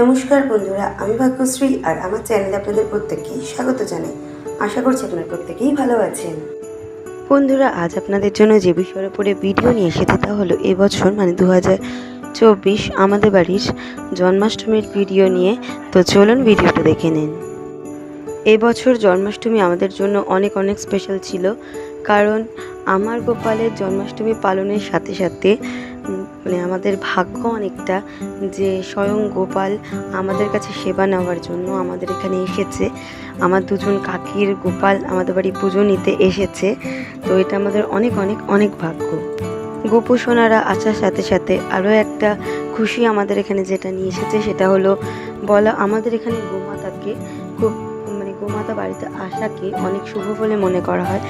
নমস্কার বন্ধুরা, আমি ভাগ্যশ্রী আর আমার চ্যানেলে আপনাদের প্রত্যেককেই স্বাগত জানাই। আশা করছি আপনারা প্রত্যেকেই ভালো আছেন। বন্ধুরা, আজ আপনাদের জন্য যে বিষয়ের উপরে ভিডিও নিয়ে এসেছে তা হলো এবছর মানে দু চব্বিশ আমাদের বাড়ির জন্মাষ্টমীর ভিডিও নিয়ে। তো চলুন ভিডিওটা দেখে নিন। এবছর জন্মাষ্টমী আমাদের জন্য অনেক অনেক স্পেশাল ছিল। কারণ আমার গোপালের জন্মাষ্টমী পালনের সাথে সাথে মানে আমাদের ভাগ্য অনেকটা যে স্বয়ং গোপাল আমাদের কাছে সেবা নেওয়ার জন্য আমাদের এখানে এসেছে। আমার দুজন কাকির গোপাল আমাদের বাড়ি পুজো নিতে এসেছে। তো এটা আমাদের অনেক অনেক অনেক ভাগ্য। গোপুসোনারা আসার সাথে সাথে আরও একটা খুশি আমাদের এখানে যেটা নিয়ে এসেছে সেটা হলো, বলা আমাদের এখানে গোমাতাকে খুব মানে গোমাতা বাড়িতে আসাকে অনেক শুভ বলে মনে করা হয়।